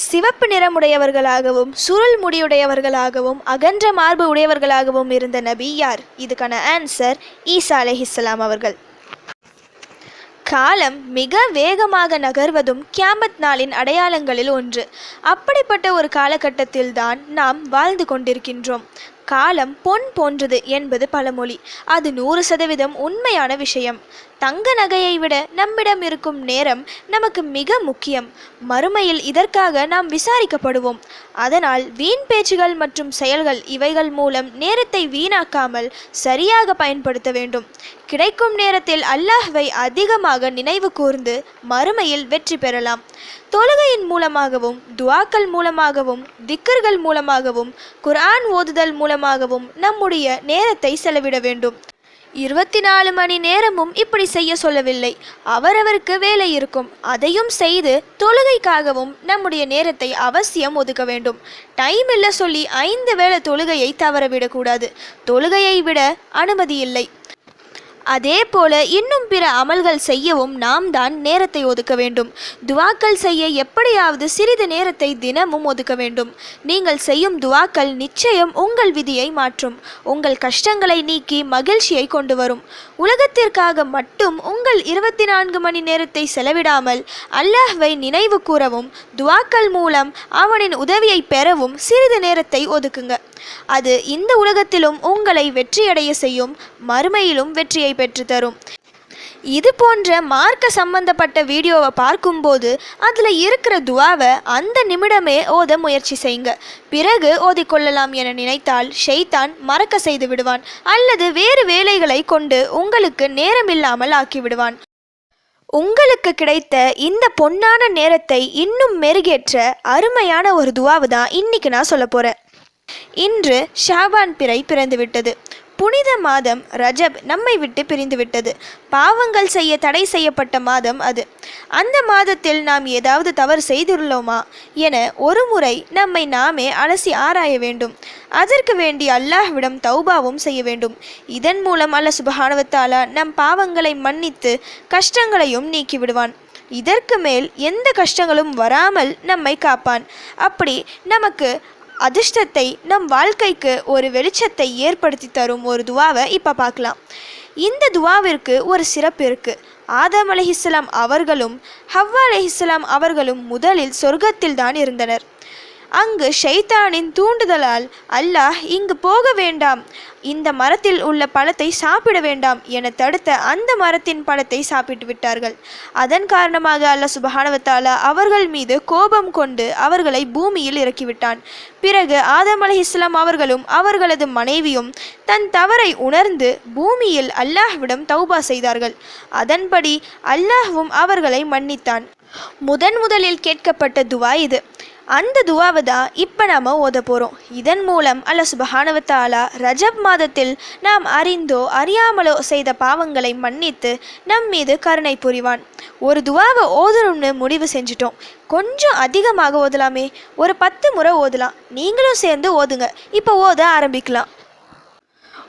சிவப்பு நிறமுடையவர்களாகவும் சுருள் முடியுடையவர்களாகவும் அகன்ற மார்பு உடையவர்களாகவும் இருந்த நபி யார்? இதுக்கான ஆன்சர் ஈசா அலஹிஸ்லாம் அவர்கள். காலம் மிக வேகமாக நகர்வதும் கியாமத் நாளின் அடையாளங்களில் ஒன்று. அப்படிப்பட்ட ஒரு காலகட்டத்தில்தான் நாம் வாழ்ந்து கொண்டிருக்கின்றோம். காலம் பொன் போன்றது என்பது பழமொழி. அது நூறு சதவீதம் உண்மையான விஷயம். தங்க நகையை விட நம்மிடம் இருக்கும் நேரம் நமக்கு மிக முக்கியம். மறுமையில் இதற்காக நாம் விசாரிக்கப்படுவோம். அதனால் வீண் பேச்சுகள் மற்றும் செயல்கள் இவைகள் மூலம் நேரத்தை வீணாக்காமல் சரியாக பயன்படுத்த வேண்டும். கிடைக்கும் நேரத்தில் அல்லாஹ்வை அதிகமாக நினைவு கூர்ந்து மறுமையில் வெற்றி பெறலாம். தொழுகையின் மூலமாகவும் துவாக்கள் மூலமாகவும் திக்கர்கள் மூலமாகவும் குர்ஆன் ஓதுதல் மூலமாகவும் நம்முடைய நேரத்தை செலவிட வேண்டும். இருபத்தி நாலு மணி நேரமும் இப்படி செய்ய சொல்லவில்லை. அவரவருக்கு வேலை இருக்கும். அதையும் செய்து தொழுகைக்காகவும் நம்முடைய நேரத்தை அவசியம் ஒதுக்க வேண்டும். டைம் இல்லை சொல்லி ஐந்து வேளை தொழுகையை தவறவிடக்கூடாது. தொழுகையை விட அனுமதி இல்லை. அதே போல இன்னும் பிற அமல்கள் செய்யவும் நாம் தான் நேரத்தை ஒதுக்க வேண்டும். துவாக்கள் செய்ய எப்படியாவது சிறிது நேரத்தை தினமும் ஒதுக்க வேண்டும். நீங்கள் செய்யும் துவாக்கள் நிச்சயம் உங்கள் விதியை மாற்றும். உங்கள் கஷ்டங்களை நீக்கி மகிழ்ச்சியை கொண்டு வரும். உலகத்திற்காக மட்டும் உங்கள் இருபத்தி நான்கு மணி நேரத்தை செலவிடாமல் அல்லாஹ்வை நினைவு கூறவும் துவாக்கள் மூலம் அவனின் உதவியை பெறவும் சிறிது நேரத்தை ஒதுக்குங்க. அது இந்த உலகத்திலும் உங்களை வெற்றியடைய செய்யும் மறுமையிலும் வெற்றியை பெற்றுத்தரும். இது போன்ற மார்க்க சம்பந்தப்பட்ட வீடியோவை பார்க்கும்போது அதில் இருக்கிற துவாவை அந்த நிமிடமே ஓத முயற்சி செய்யுங்க பிறகு ஓதிக்கொள்ளலாம் என நினைத்தால் ஷெய்தான் மறக்க செய்து விடுவான் அல்லது வேறு வேலைகளை கொண்டு உங்களுக்கு நேரமில்லாமல் ஆக்கி விடுவான் உங்களுக்கு கிடைத்த இந்த பொன்னான நேரத்தை இன்னும் மெருகேற்ற அருமையான ஒரு துவாவு தான் இன்னைக்கு நான் சொல்ல போகிறேன் இன்று ஷாபான் பிறை பிறந்துவிட்டது. புனித மாதம் ரஜப் நம்மை விட்டு பிரிந்துவிட்டது. பாவங்கள் செய்ய தடை செய்யப்பட்ட மாதம் அது. அந்த மாதத்தில் நாம் ஏதாவது தவறு செய்துள்ளோமா? என ஒரு முறை நம்மை நாமே அலசி ஆராய வேண்டும். அதற்கு வேண்டி அல்லாஹ்விடம் தௌபாவும் செய்ய வேண்டும். இதன் மூலம் அல்ல சுபஹானவத்தாலா நம் பாவங்களை மன்னித்து கஷ்டங்களையும் நீக்கி விடுவான் இதற்கு மேல் எந்த கஷ்டங்களும் வராமல் நம்மை காப்பான். அப்படி நமக்கு அதிர்ஷ்டத்தை நம் வாழ்க்கைக்கு ஒரு வெளிச்சத்தை ஏற்படுத்தி தரும் ஒரு துவாவை இப்போ பார்க்கலாம். இந்த துவாவிற்கு ஒரு சிறப்பு இருக்குது ஆதம் அலஹிஸ்லாம் அவர்களும் ஹவ்வா அலஹிஸ்லாம் அவர்களும் முதலில் சொர்க்கத்தில் தான் இருந்தனர். அங்கு ஷைத்தானின் தூண்டுதலால் அல்லாஹ் இங்கு போக வேண்டாம். இந்த மரத்தில் உள்ள பழத்தை சாப்பிட வேண்டாம் என தடுத்த அந்த மரத்தின் பழத்தை சாப்பிட்டு விட்டார்கள். அதன் காரணமாக அல்லாஹ் சுபஹானவத்தாலா அவர்கள் மீது கோபம் கொண்டு அவர்களை பூமியில் இறக்கிவிட்டான். பிறகு ஆதம் அலி இஸ்லாம் அவர்களும் அவர்களது மனைவியும் தன் தவறை உணர்ந்து பூமியில் அல்லாஹ்விடம் தௌபா செய்தார்கள். அதன்படி அல்லாஹ்வும் அவர்களை மன்னித்தான். முதன் முதலில் கேட்கப்பட்ட துவா இது. அந்த துவாவை தான் இப்போ நாம் ஓத போகிறோம் இதன் மூலம் அல்ல சுபஹானவத்தாலா ரஜப் மாதத்தில் நாம் அறிந்தோ அறியாமலோ செய்த பாவங்களை மன்னித்து நம் மீது கருணை புரிவான். ஒரு துவாவை ஓதணும்னு முடிவு செஞ்சிட்டோம். கொஞ்சம் அதிகமாக ஓதலாமே. ஒரு பத்து முறை ஓதலாம். நீங்களும் சேர்ந்து ஓதுங்க. இப்போ ஓத ஆரம்பிக்கலாம்.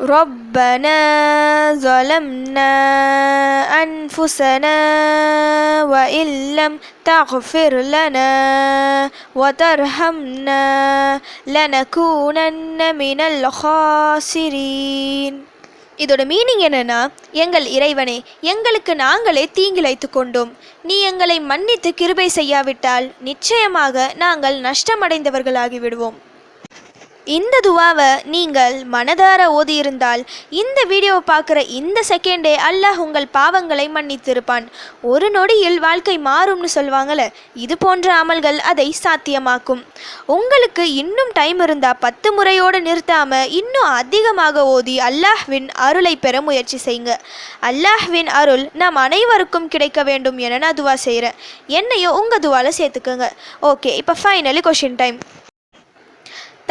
ربنا ظلمنا أنفسنا وإن لم تغفر لنا وترحمنا لنكونن من الخاسرين இதோட மீனிங் என்னன்னா எங்கள் இறைவனே எங்களுக்கு நாங்களே தீங்கிழைத்து கொண்டோம் நீ எங்களை மன்னித்து கிருபை செய்யாவிட்டால் நிச்சயமாக நாங்கள் நஷ்டமடைந்தவர்களாகி விடுவோம் இந்த துவாவை நீங்கள் மனதார ஓதியிருந்தால் இந்த வீடியோவை பார்க்குற இந்த செகண்டே அல்லாஹ் உங்கள் பாவங்களை மன்னித்திருப்பான். ஒரு நொடியில் வாழ்க்கை மாறும்னு சொல்லுவாங்கள்ல இது போன்ற அமல்கள் அதை சாத்தியமாக்கும். உங்களுக்கு இன்னும் டைம் இருந்தால் பத்து முறையோடு நிறுத்தாமல் இன்னும் அதிகமாக ஓதி அல்லாஹ்வின் அருளை பெற முயற்சி செய்யுங்க. அல்லாஹ்வின் அருள் நாம் அனைவருக்கும் கிடைக்க வேண்டும் என நான் துவா செய்கிறேன் என்னையோ உங்கள் துவாவில் சேர்த்துக்கோங்க. ஓகே இப்போ ஃபைனலி கொஷின் டைம்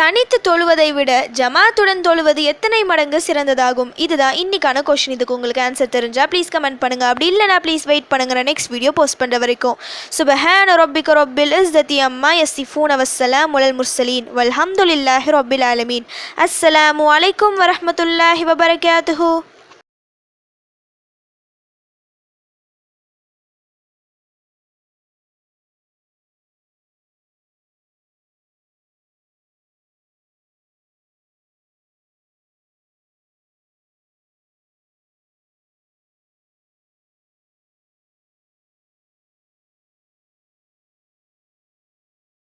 தனித்து தொழுவதை விட ஜமாத்துடன் தொழுவது எத்தனை மடங்கு சிறந்ததாகும்? இதுதான் இன்னைக்கான கொஷின் இதுக்கு உங்களுக்கு ஆன்சர் தெரிஞ்சா ப்ளீஸ் கமெண்ட் பண்ணுங்க. அப்படி இல்லைனா ப்ளீஸ் வெயிட் பண்ணுங்க. நெக்ஸ்ட் வீடியோ போஸ்ட் பண்ணுற வரைக்கும். சுபஹான் ரொபிக ரொபில் இஸ் தத்தி அம்மா யஸ்ஸிஃபூன் அவசலாம் முலல் முர்சலீன் வல்ஹம்துல்லாஹி ரொபில் ஆலமீன் அஸ்ஸலாமு அலைக்கும் வரமத்துல்லாஹி வபரகாத்துஹு